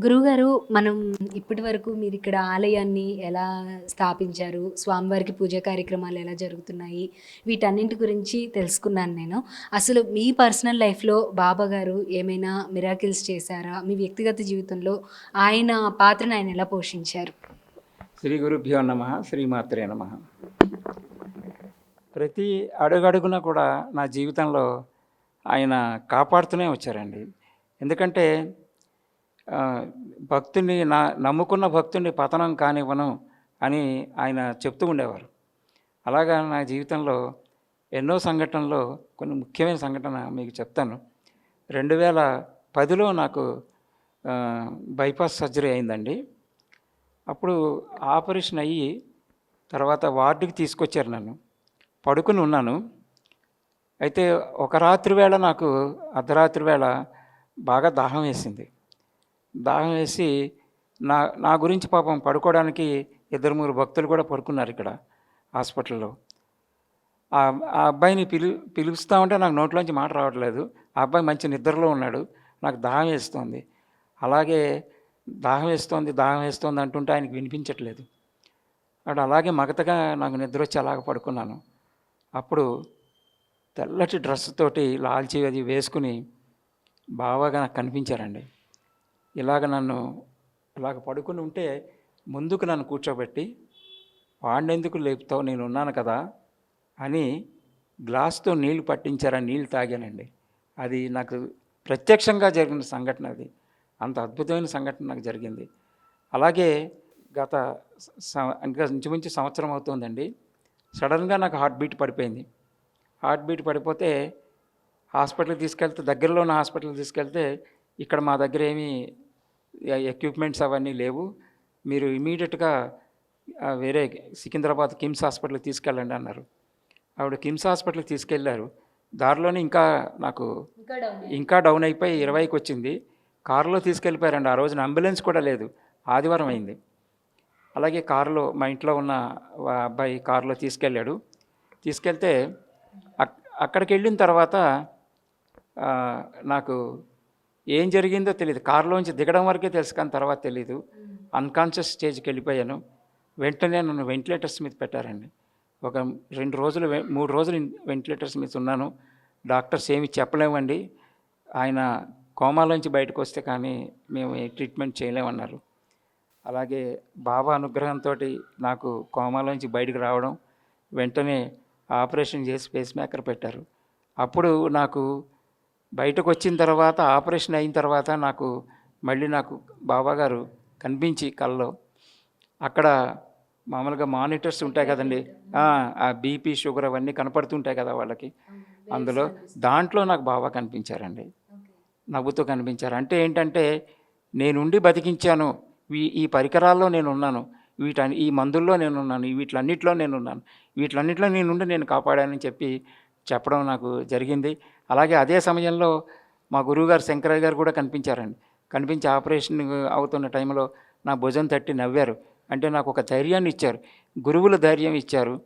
గురువుగారు మనం ఇప్పటి వరకు మీరు ఇక్కడ ఆలయాన్ని ఎలా స్థాపించారు? స్వామివారికి పూజా కార్యక్రమాలు ఎలా జరుగుతున్నాయి? వీటన్నింటి గురించి తెలుసుకున్నాను నేను. అసలు మీ పర్సనల్ లైఫ్లో బాబా గారు ఏమైనా మిరాకిల్స్ చేశారా? మీ వ్యక్తిగత జీవితంలో ఆయన పాత్రను ఆయన ఎలా పోషించారు? శ్రీ గురుభ్యో నమ శ్రీమాత్రే నమ. ప్రతి అడుగడుగున కూడా నా జీవితంలో ఆయన కాపాడుతూనే వచ్చారండి. ఎందుకంటే భక్తుని నా నమ్ముకున్న భక్తుని పతనం కానివ్వను అని ఆయన చెప్తూ ఉండేవారు. అలాగా నా జీవితంలో ఎన్నో సంఘటనలో కొన్ని ముఖ్యమైన సంఘటన మీకు చెప్తాను. రెండు వేల పదిలో నాకు బైపాస్ సర్జరీ అయిందండి. అప్పుడు ఆపరేషన్ అయ్యి తర్వాత వార్డుకి తీసుకొచ్చారు నన్ను. పడుకుని ఉన్నాను. అయితే ఒక రాత్రి వేళ నాకు అర్ధరాత్రి వేళ బాగా దాహం వేసింది. దాహం వేసి నా నా గురించి పాపం పడుకోవడానికి ఇద్దరు మూడు భక్తులు కూడా పడుకున్నారు ఇక్కడ హాస్పిటల్లో. ఆ అబ్బాయిని పిలు పిలుస్తా ఉంటే నాకు నోట్లోంచి మాట రావట్లేదు. ఆ అబ్బాయి మంచి నిద్రలో ఉన్నాడు. నాకు దాహం వేస్తోంది. అలాగే దాహం వేస్తోంది దాహం వేస్తోంది అంటుంటే ఆయనకి వినిపించట్లేదు. అక్కడ అలాగే మగతగా నాకు నిద్ర వచ్చి అలాగ పడుకున్నాను. అప్పుడు తెల్లటి డ్రెస్ తోటి లాల్చి అది వేసుకుని బాగా నాకు కనిపించారండి. ఇలాగ నన్ను ఇలాగ పడుకుని ఉంటే ముందుకు నన్ను కూర్చోబెట్టి వాడినెందుకు లేపుతావు? నేను ఉన్నాను కదా అని గ్లాస్తో నీళ్ళు పట్టించారా. నీళ్ళు తాగానండి. అది నాకు ప్రత్యక్షంగా జరిగిన సంఘటన అది. అంత అద్భుతమైన సంఘటన నాకు జరిగింది. అలాగే గత ఇంకా ఇంచుమించు సంవత్సరం అవుతుందండి. సడన్గా నాకు హార్ట్ బీట్ పడిపోయింది. హార్ట్ బీట్ పడిపోతే హాస్పిటల్కి తీసుకెళ్తే దగ్గరలో ఉన్న హాస్పిటల్కి తీసుకెళ్తే ఇక్కడ మా దగ్గర ఏమీ ఎక్విప్మెంట్స్ అవన్నీ లేవు. మీరు ఇమీడియట్గా వేరే సికింద్రాబాద్ కిమ్స్ హాస్పిటల్కి తీసుకెళ్ళండి అన్నారు. ఆవిడ కిమ్స్ హాస్పిటల్కి తీసుకెళ్ళారు దారిలోనే ఇంకా నాకు ఇంకా డౌన్ అయిపోయి ఇరవైకి వచ్చింది. కారులో తీసుకెళ్ళిపోయారండి. ఆ రోజున అంబులెన్స్ కూడా లేదు. ఆదివారం అయింది. అలాగే కారులో మా ఇంట్లో ఉన్న అబ్బాయి కారులో తీసుకెళ్ళాడు. తీసుకెళ్తే అక్- అక్కడికి వెళ్ళిన తర్వాత నాకు ఏం జరిగిందో తెలియదు కారులోంచి దిగడం వరకే తెలుసు కానీ తర్వాత తెలియదు అన్కాన్షియస్ స్టేజ్కి వెళ్ళిపోయాను. వెంటనే నన్ను వెంటిలేటర్స్ మీద పెట్టారండి. ఒక రెండు రోజులు మూడు రోజులు వెంటిలేటర్స్ మీద ఉన్నాను. డాక్టర్స్ ఏమి చెప్పలేమండి. ఆయన కోమాలోంచి బయటకు వస్తే కానీ మేము ట్రీట్మెంట్ చేయలేమన్నారు. అలాగే బాబా అనుగ్రహంతో నాకు కోమాలోంచి బయటకు రావడం వెంటనే ఆపరేషన్ చేసి పేస్ మేకర్ పెట్టారు. అప్పుడు నాకు బయటకు వచ్చిన తర్వాత ఆపరేషన్ అయిన తర్వాత నాకు మళ్ళీ నాకు బాబా గారు కనిపించి కల్లో అక్కడ మామూలుగా మానిటర్స్ ఉంటాయి కదండి. ఆ, బీపీ షుగర్ అవన్నీ కనపడుతుంటాయి కదా వాళ్ళకి. అందులో దాంట్లో నాకు బాగా కనిపించారండి. నవ్వుతూ కనిపించారు. అంటే ఏంటంటే నేనుండి బతికించాను. ఈ ఈ పరికరాల్లో నేను ఉన్నాను వీటని ఈ మందుల్లో నేను ఉన్నాను వీటిలన్నిట్లో నేను ఉన్నాను వీటిలన్నిట్లో నేనుండి నేను కాపాడానని చెప్పి చెప్పడం నాకు జరిగింది. అలాగే అదే సమయంలో మా గురువుగారు శంకరయ్య గారు కూడా కనిపించారండి. కనిపించి ఆపరేషన్ అవుతున్న టైంలో నా భుజం తట్టి నవ్వారు. అంటే నాకు ఒక ధైర్యాన్ని ఇచ్చారు. గురువుల ధైర్యం ఇచ్చారు.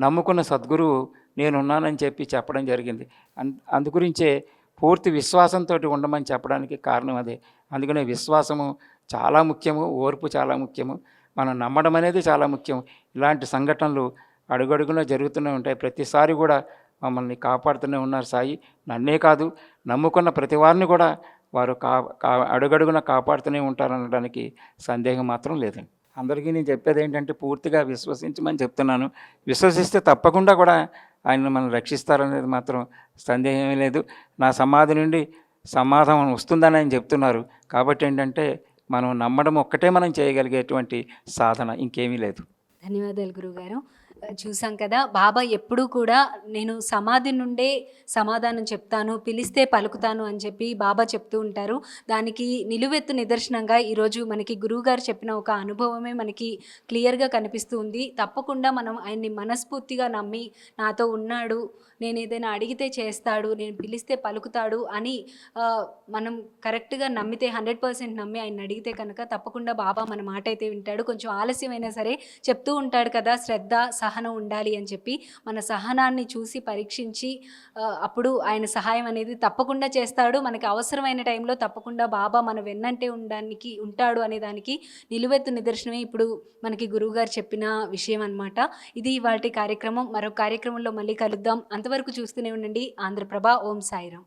నమ్ముకున్న సద్గురువు నేనున్నానని చెప్పి చెప్పడం జరిగింది. అన్ అందుగురించే పూర్తి విశ్వాసంతో ఉండమని చెప్పడానికి కారణం అదే. అందుకనే విశ్వాసము చాలా ముఖ్యము ఓర్పు చాలా ముఖ్యము మనం నమ్మడం అనేది చాలా ముఖ్యం. ఇలాంటి సంఘటనలు అడుగడుగున జరుగుతూనే ఉంటాయి. ప్రతిసారి కూడా మమ్మల్ని కాపాడుతూనే ఉన్నారు సాయి. నన్నే కాదు నమ్ముకున్న ప్రతి వారిని కూడా వారు కా కా అడుగడుగున కాపాడుతూనే ఉంటారనడానికి సందేహం మాత్రం లేదండి. అందరికీ నేను చెప్పేది ఏంటంటే పూర్తిగా విశ్వసించమని చెప్తున్నాను. విశ్వసిస్తే తప్పకుండా కూడా ఆయన మనం రక్షిస్తారనేది మాత్రం సందేహమే లేదు. నా సమాధి నుండి సమాధానం వస్తుందని ఆయన చెప్తున్నారు. కాబట్టి ఏంటంటే మనం నమ్మడం ఒక్కటే మనం చేయగలిగేటువంటి సాధన ఇంకేమీ లేదు. ధన్యవాదాలు గురువుగారు చూసాం కదా బాబా ఎప్పుడూ కూడా నేను సమాధి నుండే సమాధానం చెప్తాను పిలిస్తే పలుకుతాను అని చెప్పి బాబా చెప్తూ ఉంటారు. దానికి నిలువెత్తు నిదర్శనంగా ఈరోజు మనకి గురువుగారు చెప్పిన ఒక అనుభవమే మనకి క్లియర్గా కనిపిస్తూ ఉంది. తప్పకుండా మనం ఆయన్ని మనస్ఫూర్తిగా నమ్మి నాతో ఉన్నాడు నేను ఏదైనా అడిగితే చేస్తాడు నేను పిలిస్తే పలుకుతాడు అని మనం కరెక్ట్గా నమ్మితే హండ్రెడ్ పర్సెంట్ నమ్మి ఆయన అడిగితే కనుక తప్పకుండా బాబా మన మాట అయితే వింటాడు. కొంచెం ఆలస్యమైనా సరే చెప్తూ ఉంటాడు కదా శ్రద్ధ సహనం సహనం ఉండాలి అని చెప్పి మన సహనాన్ని చూసి పరీక్షించి అప్పుడు ఆయన సహాయం అనేది తప్పకుండా చేస్తాడు. మనకి అవసరమైన టైంలో తప్పకుండా బాబా మన వెన్నంటే ఉండడానికి ఉంటాడు అనే దానికి నిలువెత్తు నిదర్శనమే ఇప్పుడు మనకి గురువుగారు చెప్పిన విషయం అన్నమాట. ఇది వాటి కార్యక్రమం. మరో కార్యక్రమంలో మళ్ళీ కలుద్దాం. అంతవరకు చూస్తూనే ఉండండి. ఆంధ్రప్రభ ఓం సాయిరాం